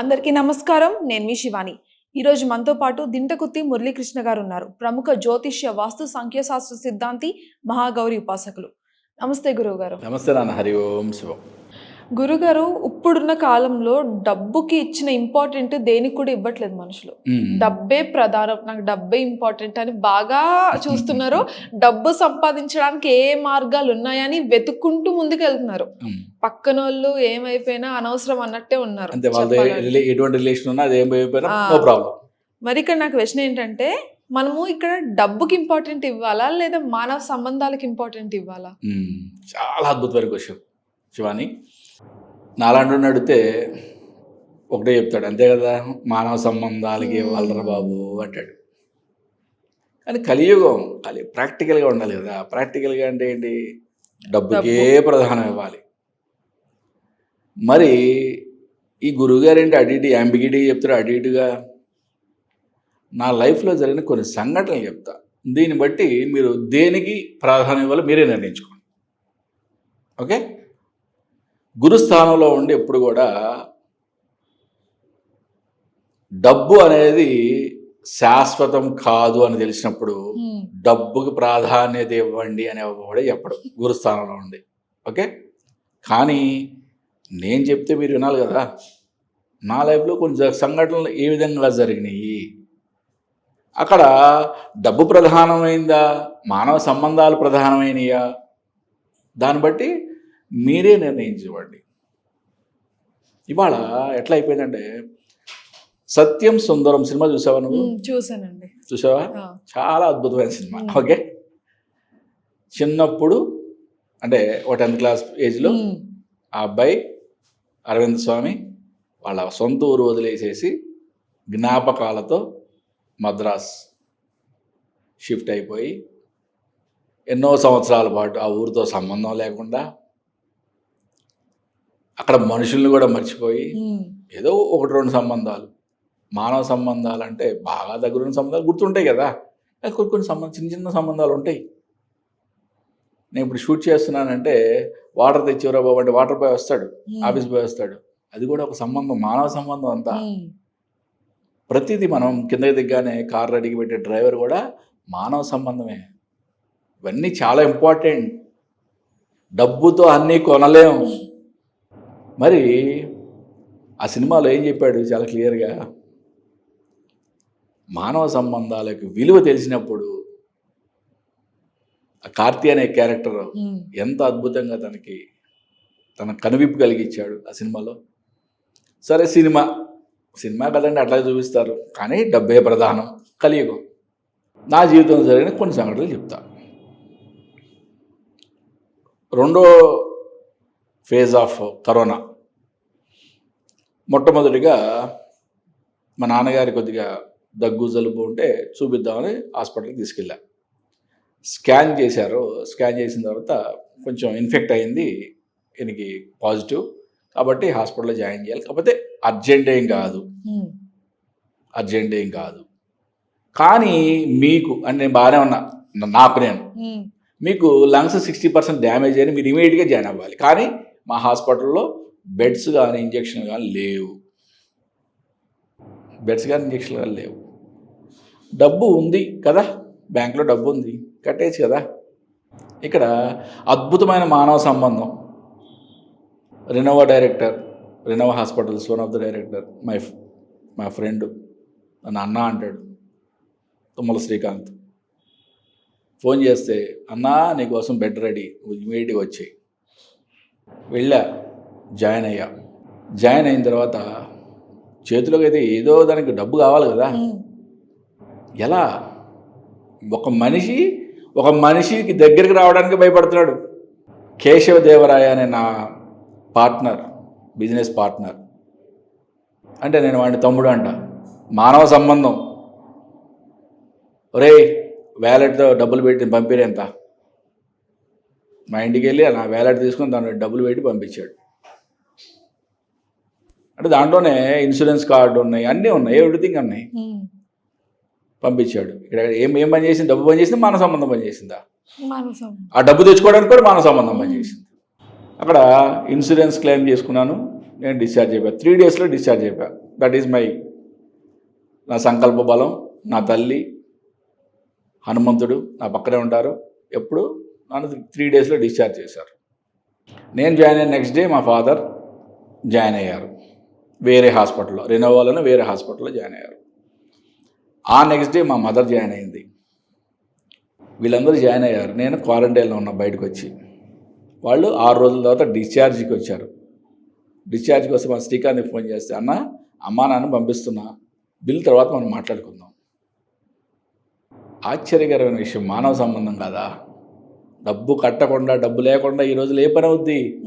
అందరికీ నమస్కారం. నేను మీ శివాని. ఈరోజు మనతో పాటు దింటకుత్తి మురళీకృష్ణ గారు ఉన్నారు ప్రముఖ జ్యోతిష్య వాస్తు సంఖ్యాశాస్త్ర సిద్ధాంతి మహాగౌరి ఉపాసకులు. నమస్తే గురువు గారు నమస్తే నాన్న. హరి ఓం శివం. గురుగారు ఇప్పుడున్న కాలంలో డబ్బుకి ఇచ్చిన ఇంపార్టెంట్ దేనికి కూడా ఇవ్వట్లేదు మనుషులు. డబ్బే ప్రధానం. నాకు డబ్బే ఇంపార్టెంట్ అని బాగా చూస్తున్నారు. డబ్బు సంపాదించడానికి ఏ మార్గాలు ఉన్నాయని వెతుక్కుంటూ ముందుకు వెళ్తున్నారు. పక్కన వాళ్ళు ఏమైపోయినా అనవసరం అన్నట్టే ఉన్నారు. ఎటువంటి రిలేషన్ ఉన్నా మరి ఇక్కడ నాకు క్వశ్చన్ ఏంటంటే మనము ఇక్కడ డబ్బుకి ఇంపార్టెంట్ ఇవ్వాలా లేదా మానవ సంబంధాలకు ఇంపార్టెంట్ ఇవ్వాలా? చాలా అద్భుతమైన క్వశ్చన్. శివాని నాలాంటి అడిగితే ఒకటే చెప్తాడు అంతే కదా మానవ సంబంధాలకి. ఇవ్వాలరా బాబు అంటాడు. కానీ కలియుగం కలి ప్రాక్టికల్గా ఉండాలి కదా. ప్రాక్టికల్గా అంటే ఏంటి? డబ్బుకే ప్రధానం ఇవ్వాలి. మరి ఈ గురువుగారు ఏంటి అటు ఇటు అంబిగిటీ చెప్తారు అటు ఇటుగా? నా లైఫ్లో జరిగిన కొన్ని సంఘటనలు చెప్తా. దీన్ని బట్టి మీరు దేనికి ప్రాధాన్యం ఇవ్వాలో మీరే నిర్ణయించుకోండి. ఓకే? గురుస్థానంలో ఉండి ఎప్పుడు కూడా డబ్బు అనేది శాశ్వతం కాదు అని తెలిసినప్పుడు డబ్బుకి ప్రాధాన్యత ఇవ్వండి అని కూడా చెప్పడు. గురుస్థానంలో ఉండి. ఓకే? కానీ నేను చెప్తే మీరు వినాలి కదా. నా లైఫ్లో కొన్ని సంఘటనలు ఏ విధంగా జరిగినాయి? అక్కడ డబ్బు ప్రధానమైందా? మానవ సంబంధాలు ప్రధానమైనయా? దాన్ని బట్టి మీరే నిర్ణయించుకోండి ఇవాళ ఎట్లా అయిపోయిందంటే సత్యం సుందరం సినిమా చూసావా నువ్వు? చూసానండి. చూసావా? చాలా అద్భుతమైన సినిమా. ఓకే? చిన్నప్పుడు అంటే ఒక టెన్త్ క్లాస్ ఏజ్లో ఆ అబ్బాయి అరవింద్ స్వామి వాళ్ళ సొంత ఊరు వదిలేసేసి జ్ఞాపకాలతో మద్రాస్ షిఫ్ట్ అయిపోయి ఎన్నో సంవత్సరాల పాటు ఆ ఊరితో సంబంధం లేకుండా అక్కడ మనుషుల్ని కూడా మర్చిపోయి ఏదో ఒకటి రెండు సంబంధాలు. మానవ సంబంధాలు అంటే బాగా దగ్గరున్న సంబంధాలు గుర్తుంటాయి కదా. కానీ కొన్ని కొన్ని సంబంధం చిన్న చిన్న సంబంధాలు ఉంటాయి. నేను ఇప్పుడు షూట్ చేస్తున్నానంటే వాటర్ తెచ్చివరా బాబు అంటే వాటర్ బాయ్ వస్తాడు ఆఫీస్ బాయ్ వస్తాడు. అది కూడా ఒక సంబంధం మానవ సంబంధం అంతా. ప్రతిదీ మనం కిందకి దిగ్గానే కార్ రెడీకి పెట్టే డ్రైవర్ కూడా మానవ సంబంధమే. ఇవన్నీ చాలా ఇంపార్టెంట్. డబ్బుతో అన్నీ కొనలేం. మరి ఆ సినిమాలో ఏం చెప్పాడు చాలా క్లియర్గా? మానవ సంబంధాలకు విలువ తెలిసినప్పుడు కార్తీ అనే క్యారెక్టర్ ఎంత అద్భుతంగా తనకి తన కనువిప్పు కలిగించాడు ఆ సినిమాలో. సరే సినిమా సినిమా కదండి అట్లా చూపిస్తారు. కానీ డబ్బే ప్రధానం కలియుగం. నా జీవితంలో జరిగిన కొన్ని సంఘటనలు చెప్తా. రెండో ఫేజ్ ఆఫ్ కరోనా మొట్టమొదటిగా మా నాన్నగారి కొద్దిగా దగ్గు జలుబు ఉంటే చూపిద్దామని హాస్పిటల్కి తీసుకెళ్ళా. స్కాన్ చేశారు. స్కాన్ చేసిన తర్వాత కొంచెం ఇన్ఫెక్ట్ అయింది. ఈయనకి పాజిటివ్. కాబట్టి హాస్పిటల్లో జాయిన్ చేయాలి. కాకపోతే అర్జెంట్ ఏం కాదు. అర్జెంట్ ఏం కాదు. కానీ మీకు అని నేను బాగానే ఉన్నా. నా- నాకు నేను. మీకు లంగ్స్ సిక్స్టీ పర్సెంట్ డ్యామేజ్ అని మీరు ఇమీడియట్గా జాయిన్ అవ్వాలి. కానీ మా హాస్పిటల్లో బెడ్స్ కానీ ఇంజక్షన్ కానీ లేవు. బెడ్స్ కానీ ఇంజక్షన్ కానీ లేవు. డబ్బు ఉంది కదా? బ్యాంక్లో డబ్బు ఉంది. కట్టేయచ్చు కదా? ఇక్కడ అద్భుతమైన మానవ సంబంధం. Renova director Renova hospitals one of the director my మా ఫ్రెండ్ నన్ను అన్న అంటాడు తుమ్మల శ్రీకాంత్. ఫోన్ చేస్తే అన్నా నీకోసం బెడ్ రెడీ ఇమీడియట్గా వచ్చాయి. వెళ్ళా. జాయిన్ అయ్యా. జాయిన్ అయిన తర్వాత చేతిలోకి అయితే ఏదో దానికి డబ్బు కావాలి కదా. ఎలా? ఒక మనిషి ఒక మనిషికి దగ్గరికి రావడానికి భయపడుతున్నాడు. కేశవదేవరాయ అనే నా పార్ట్నర్ బిజినెస్ పార్ట్నర్. అంటే నేను వాడిని తమ్ముడు అంట. మానవ సంబంధం. ఒరే వ్యాలెట్తో డబ్బులు పెట్టి పంపిరే ఎంత? మా ఇంటికి వెళ్ళి నా వ్యాలెట్ తీసుకొని దాంట్లో డబ్బులు పెట్టి పంపించాడు. అంటే దాంట్లోనే ఇన్సూరెన్స్ కార్డు ఉన్నాయి అన్నీ ఉన్నాయి ఎవ్రీథింగ్ ఉన్నాయి. పంపించాడు. ఇక్కడ ఏం ఏం పని చేసింది? డబ్బు పని చేసింది? మానవ సంబంధం పని చేసిందా? ఆ డబ్బు తెచ్చుకోవడానికి కూడా మానవ సంబంధం పని చేసింది. అక్కడ ఇన్సూరెన్స్ క్లెయిమ్ చేసుకున్నాను నేను డిశ్చార్జ్ అయిపోయా. త్రీ డేస్లో డిశ్చార్జ్ అయిపోయా. దట్ ఈజ్ మై నా సంకల్ప బలం నా తల్లి హనుమంతుడు నా పక్కనే ఉంటారు. ఎప్పుడు? నన్ను త్రీ డేస్లో డిశ్చార్జ్ చేశారు. నేను జాయిన్ అయిన నెక్స్ట్ డే మా ఫాదర్ జాయిన్ అయ్యారు. వేరే హాస్పిటల్లో రెనోవాలోనే వేరే హాస్పిటల్లో జాయిన్ అయ్యారు. ఆ నెక్స్ట్ డే మా మదర్ జాయిన్ అయింది. వీళ్ళందరూ జాయిన్ అయ్యారు. నేను క్వారంటైన్లో ఉన్నా బయటకు వచ్చి వాళ్ళు ఆరు రోజుల తర్వాత డిశ్చార్జ్కి వచ్చారు. డిశ్చార్జ్ కోసం మా శ్రీకాంత్ని ఫోన్ చేస్తే అన్న అమ్మా నాన్న పంపిస్తున్నా. బిల్ తర్వాత మనం మాట్లాడుకుందాం. ఆశ్చర్యకరమైన విషయం మానవ సంబంధం కాదా? డబ్బు కట్టకుండా డబ్బు లేకుండా ఈ రోజులు ఏ పని అవుద్ది?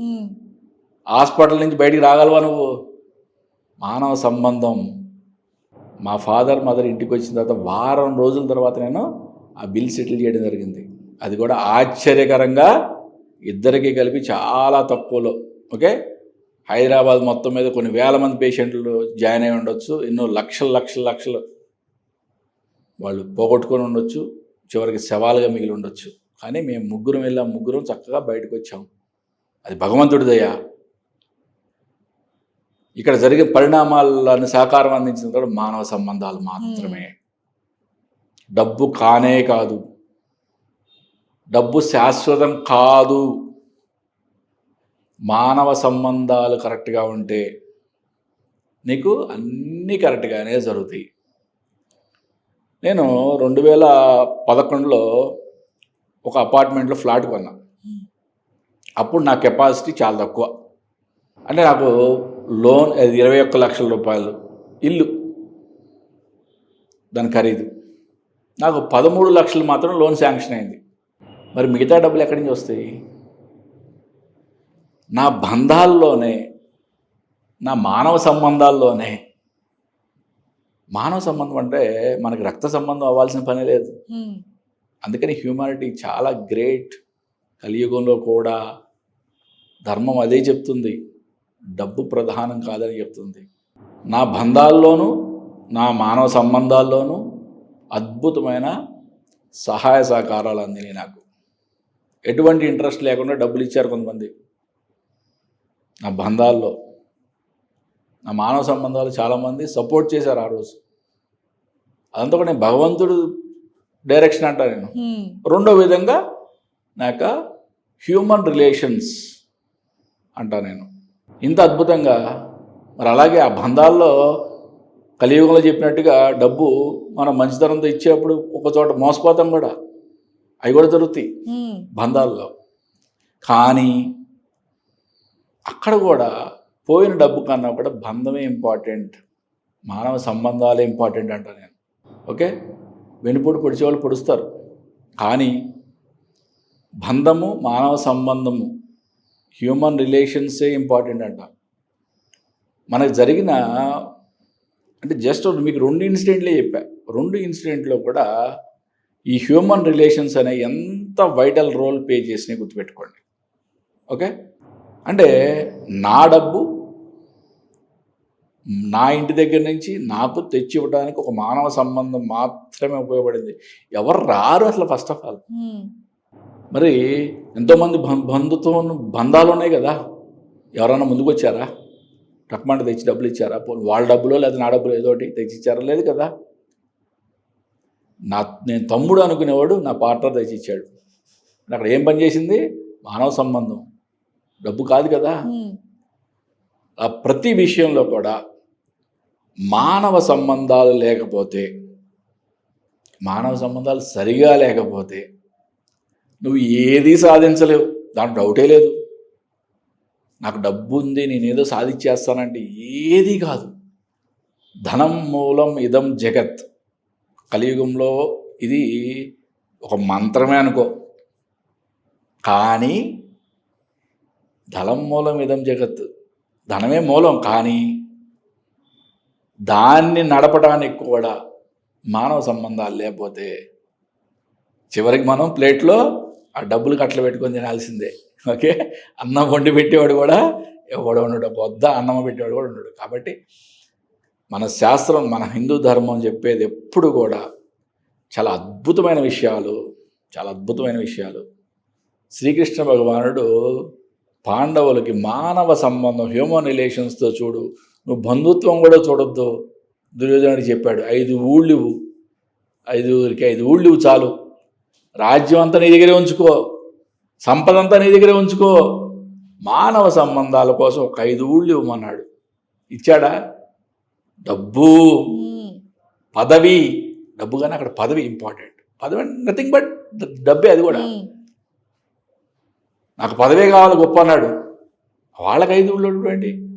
హాస్పిటల్ నుంచి బయటికి రాగలవా నువ్వు? మానవ సంబంధం మా ఫాదర్ మదర్ ఇంటికి వచ్చిన తర్వాత వారం రోజుల తర్వాత నేను ఆ బిల్ సెటిల్ చేయడం జరిగింది. అది కూడా ఆశ్చర్యకరంగా ఇద్దరికి కలిపి చాలా తక్కువలో ఓకే? హైదరాబాద్ మొత్తం మీద కొన్ని వేల మంది పేషెంట్లు జాయిన్ అయి ఉండొచ్చు ఎన్నో లక్షల లక్షల లక్షలు వాళ్ళు పోగొట్టుకొని ఉండొచ్చు చివరికి శవాలుగా మిగిలి ఉండొచ్చు. కానీ మేము ముగ్గురం వెళ్ళాం ముగ్గురం చక్కగా బయటకు వచ్చాం. అది భగవంతుడిదయ్యా ఇక్కడ జరిగే పరిణామాలను సహకారం అందించిన తర్వాత మానవ సంబంధాలు మాత్రమే. డబ్బు కానే కాదు. డబ్బు శాశ్వతం కాదు. మానవ సంబంధాలు కరెక్ట్గా ఉంటే నీకు అన్నీ కరెక్ట్గానే జరుగుతాయి. నేను రెండు వేల పదకొండులో ఒక అపార్ట్మెంట్లో ఫ్లాట్ కొన్నా. అప్పుడు నా కెపాసిటీ చాలా తక్కువ. అంటే నాకు లోన్ అది ఇరవై ఒక్క లక్షల రూపాయలు. ఇల్లు. దాని ఖరీదు. నాకు పదమూడు లక్షలు మాత్రం లోన్ శాంక్షన్ అయింది. మరి మిగతా డబ్బులు ఎక్కడి నుంచి వస్తాయి? నా బంధాల్లోనే నా మానవ సంబంధాల్లోనే. మానవ సంబంధం అంటే మనకి రక్త సంబంధం అవ్వాల్సిన పని లేదు. అందుకని హ్యూమానిటీ చాలా గ్రేట్. కలియుగంలో కూడా ధర్మం అదే చెప్తుంది. డబ్బు ప్రధానం కాదని చెప్తుంది. నా బంధాల్లోనూ నా మానవ సంబంధాల్లోనూ అద్భుతమైన సహాయ సహకారాలు అందినాయి నాకు. ఎటువంటి ఇంట్రెస్ట్ లేకుండా డబ్బులు ఇచ్చారు కొంతమంది. నా బంధాల్లో నా మానవ సంబంధాలు చాలామంది సపోర్ట్ చేశారు ఆ రోజు. అదంతా కూడా నేను భగవంతుడు డైరెక్షన్ అంటా నేను. రెండో విధంగా నా యొక్క హ్యూమన్ రిలేషన్స్ అంటా నేను. ఇంత అద్భుతంగా మరి అలాగే ఆ బంధాల్లో కలియుగంలో చెప్పినట్టుగా డబ్బు మనం మంచితనంతో ఇచ్చేప్పుడు ఒక చోట మోసపోతాం కూడా. అవి కూడా దొరుకుతాయి ఉమ్, బంధాల్లో. కానీ అక్కడ కూడా పోయిన డబ్బు కన్నా కూడా బంధమే ఇంపార్టెంట్. మానవ సంబంధాలే ఇంపార్టెంట్ అంట నేను. ఓకే? వెనుపొడి పొడిచే వాళ్ళు పొడుస్తారు. కానీ బంధము మానవ సంబంధము హ్యూమన్ రిలేషన్సే ఇంపార్టెంట్ అంట. మనకు జరిగిన అంటే జస్ట్ మీకు రెండు ఇన్సిడెంట్లే చెప్పా. రెండు ఇన్సిడెంట్లో కూడా ఈ హ్యూమన్ రిలేషన్స్ అనే ఎంత వైటల్ రోల్ పే చేసినాయి గుర్తుపెట్టుకోండి. ఓకే? అంటే నా డబ్బు నా ఇంటి దగ్గర నుంచి నాకు తెచ్చి ఇవ్వడానికి ఒక మానవ సంబంధం మాత్రమే ఉపయోగపడింది. ఎవరు రారు అసలు ఫస్ట్ ఆఫ్ ఆల్ మరి ఎంతోమంది బం- బంధుతో బంధాలు ఉన్నాయి కదా. ఎవరైనా ముందుకు వచ్చారా టక్మంట తెచ్చి డబ్బులు ఇచ్చారా? పోనీ వాళ్ళ డబ్బులో లేదా నా డబ్బులు ఏదో ఒకటి తెచ్చి ఇచ్చారా లేదు కదా. నా నేను తమ్ముడు అనుకునేవాడు నా పార్ట్నర్ తెచ్చి ఇచ్చాడు అక్కడ ఏం పని చేసింది? మానవ సంబంధం. డబ్బు కాదు కదా. ఆ ప్రతి విషయంలో కూడా మానవ సంబంధాలు లేకపోతే మానవ సంబంధాలు సరిగా లేకపోతే నువ్వు ఏదీ సాధించలేవు. దాని డౌటే లేదు. నాకు డబ్బు ఉంది నేనేదో సాధించేస్తానంటే ఏది కాదు. ధనం మూలం ఇదం జగత్. కలియుగంలో ఇది ఒక మంత్రమే అనుకో. కానీ ధనం మూలం ఇదం జగత్. ధనమే మూలం కానీ దాన్ని నడపడానికి కూడా మానవ సంబంధాలు లేకపోతే చివరికి మనం ప్లేట్లో ఆ డబ్బులు కట్టలు పెట్టుకొని తినాల్సిందే. ఓకే? అన్నం వండి పెట్టేవాడు కూడా ఎవడు ఉండడు. వద్ద అన్నం పెట్టేవాడు కూడా ఉండడు. కాబట్టి మన శాస్త్రం మన హిందూ ధర్మం చెప్పేది ఎప్పుడు కూడా చాలా అద్భుతమైన విషయాలు చాలా అద్భుతమైన విషయాలు. శ్రీకృష్ణ భగవానుడు పాండవులకి మానవ సంబంధం హ్యూమన్ రిలేషన్స్తో చూడు నువ్వు బంధుత్వం కూడా చూడొద్దు. దుర్యోధనుడికి చెప్పాడు ఐదు ఊళ్ళువు. ఐదుగురికి ఐదు ఊళ్ళివు చాలు. రాజ్యం అంతా నీ దగ్గరే ఉంచుకో. సంపద అంతా నీ దగ్గరే ఉంచుకో. మానవ సంబంధాల కోసం ఒక ఐదు ఊళ్ళు ఇవ్వమన్నాడు. ఇచ్చాడా? డబ్బు. పదవి. డబ్బు కానీ అక్కడ పదవి ఇంపార్టెంట్. పదవి నథింగ్ బట్ డబ్బే అది కూడా. నాకు పదవే కావాలి గొప్ప అన్నాడు. వాళ్ళకి ఐదు ఊళ్ళో ఏంటి?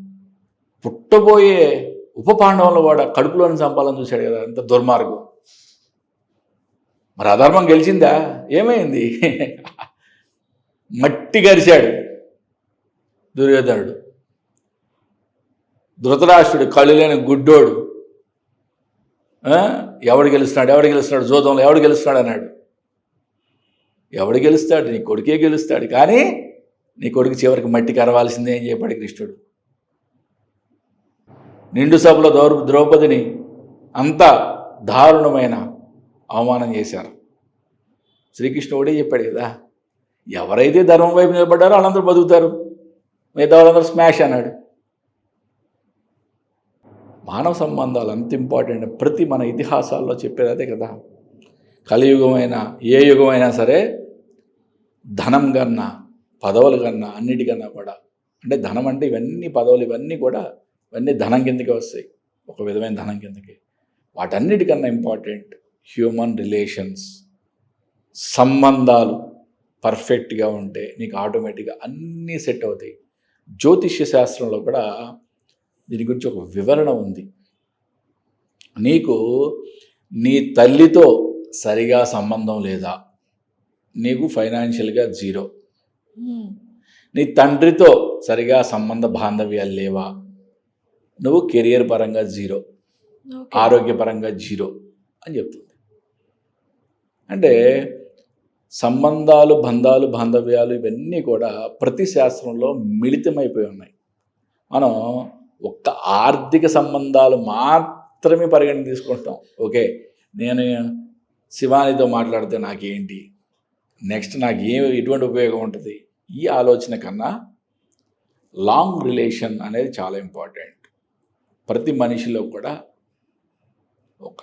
పుట్టబోయే ఉప పాండవులు కూడా కడుపులోని చంపాలని చూశాడు కదా అంత దుర్మార్గం. మరి అధర్మం గెలిచిందా? ఏమైంది? మట్టి గరిచాడు దుర్యోధనుడు. ధృతరాష్ట్రుడు కళ్ళు లేని గుడ్డోడు ఎవడు గెలుస్తున్నాడు? ఎవడు గెలుస్తున్నాడు? జోదంలో ఎవడు గెలుస్తున్నాడు అన్నాడు. ఎవడు గెలుస్తాడు? నీ కొడుకే గెలుస్తాడు. కానీ నీ కొడుకు చివరికి మట్టి కరవాల్సిందే అని చెప్పాడు కృష్ణుడు. నిండు సభలో దౌర్ ద్రౌపదిని అంత దారుణమైన అవమానం చేశారు. శ్రీకృష్ణుడే చెప్పాడు కదా ఎవరైతే ధర్మం వైపు నిలబడ్డారో వాళ్ళందరూ బతుకుతారు. మిగతా వాళ్ళందరూ స్మాష్ అన్నాడు. మానవ సంబంధాలు అంత ఇంపార్టెంట్ ప్రతి మన ఇతిహాసాల్లో చెప్పేది అదే కదా. కలియుగమైనా ఏ యుగమైనా సరే ధనం కన్నా పదవులు కన్నా అన్నిటికన్నా కూడా అంటే ధనం అంటే ఇవన్నీ పదవులు ఇవన్నీ కూడా ఇవన్నీ ధనం కిందకి వస్తాయి. ఒక విధమైన ధనం కిందకి. వాటన్నిటికన్నా ఇంపార్టెంట్ హ్యూమన్ రిలేషన్స్ సంబంధాలు పర్ఫెక్ట్గా ఉంటే నీకు ఆటోమేటిక్గా అన్నీ సెట్ అవుతాయి. జ్యోతిష్య శాస్త్రంలో కూడా దీని గురించి ఒక వివరణ ఉంది. నీకు నీ తల్లితో సరిగా సంబంధం లేదా? నీకు ఫైనాన్షియల్గా జీరో. నీ తండ్రితో సరిగా సంబంధ బాంధవ్యాలు లేవా? నువ్వు కెరియర్ పరంగా జీరో. ఆరోగ్యపరంగా జీరో అని చెప్తుంది. అంటే సంబంధాలు బంధాలు బాంధవ్యాలు ఇవన్నీ కూడా ప్రతి శాస్త్రంలో మిళితమైపోయి ఉన్నాయి. మనం ఒక్క ఆర్థిక సంబంధాలు మాత్రమే పరిగణ తీసుకుంటాం. ఓకే నేను శివానితో మాట్లాడితే నాకేంటి? నెక్స్ట్ నాకు ఏ ఎటువంటి ఉపయోగం ఉంటుంది? ఈ ఆలోచన కన్నా లాంగ్ రిలేషన్ అనేది చాలా ఇంపార్టెంట్. ప్రతి మనిషిలో కూడా ఒక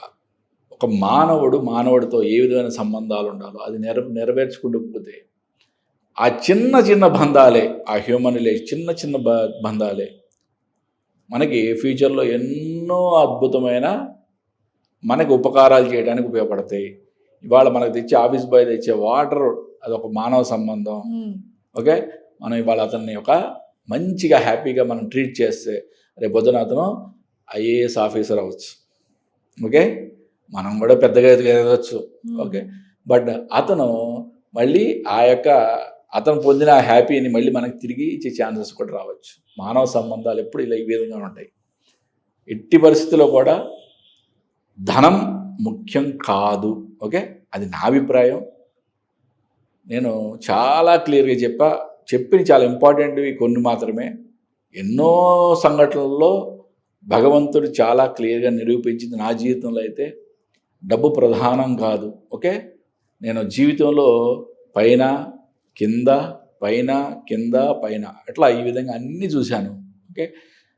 ఒక మానవుడు మానవుడితో ఏ విధమైన సంబంధాలు ఉండాలో అది నెర నెరవేర్చుకుంటూ పోతే ఆ చిన్న చిన్న బంధాలే ఆ హ్యూమన్ రిలేషన్ చిన్న చిన్న బ బంధాలే మనకి ఫ్యూచర్లో ఎన్నో అద్భుతమైన మనకి ఉపకారాలు చేయడానికి ఉపయోగపడతాయి. ఇవాళ మనకు తెచ్చే ఆఫీస్ బాయ్ తెచ్చే వాటర్ అదొక మానవ సంబంధం. ఓకే? మనం ఇవాళ అతన్ని ఒక మంచిగా హ్యాపీగా మనం ట్రీట్ చేస్తే రేపు పొద్దున అతను ఐఏఎస్ ఆఫీసర్ అవ్వచ్చు ఓకే? మనం కూడా పెద్దగా ఎదగవచ్చు. మ్మ్. ఓకే. బట్ అతను మళ్ళీ ఆ యొక్క అతను పొందిన ఆ హ్యాపీని మళ్ళీ మనకి తిరిగి ఇచ్చే ఛాన్సెస్ కూడా రావచ్చు. మానవ సంబంధాలు ఎప్పుడు ఇలా ఈ విధంగా ఉంటాయి. ఎట్టి పరిస్థితుల్లో కూడా ధనం ముఖ్యం కాదు. ఓకే. అది నా అభిప్రాయం. నేను చాలా క్లియర్గా చెప్పా. చెప్పిన చాలా ఇంపార్టెంట్వి కొన్ని మాత్రమే. ఎన్నో సంఘటనల్లో భగవంతుడు చాలా క్లియర్గా నిరూపించింది నా జీవితంలో అయితే డబ్బు ప్రధానం కాదు ఓకే? నేను జీవితంలో పైన కింద పైన కింద పైన అట్లా ఈ విధంగా అన్నీ చూశాను ఓకే?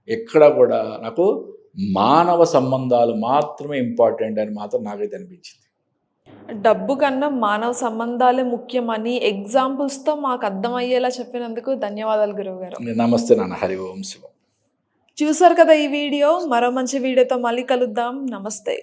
ఎక్కడ కూడా నాకు మానవ సంబంధాలు మాత్రమే ఇంపార్టెంట్ అని మాత్రం నాకైతే అనిపించింది. డబ్బు కన్నా మానవ సంబంధాలే ముఖ్యమని ఎగ్జాంపుల్స్తో మాకు అర్థమయ్యేలా చెప్పినందుకు ధన్యవాదాలు గురువు గారు నమస్తే నాన్న హరి ఓం శివం. చూసారు కదా ఈ వీడియో? మరో మంచి వీడియోతో మళ్ళీ కలుద్దాం. నమస్తే.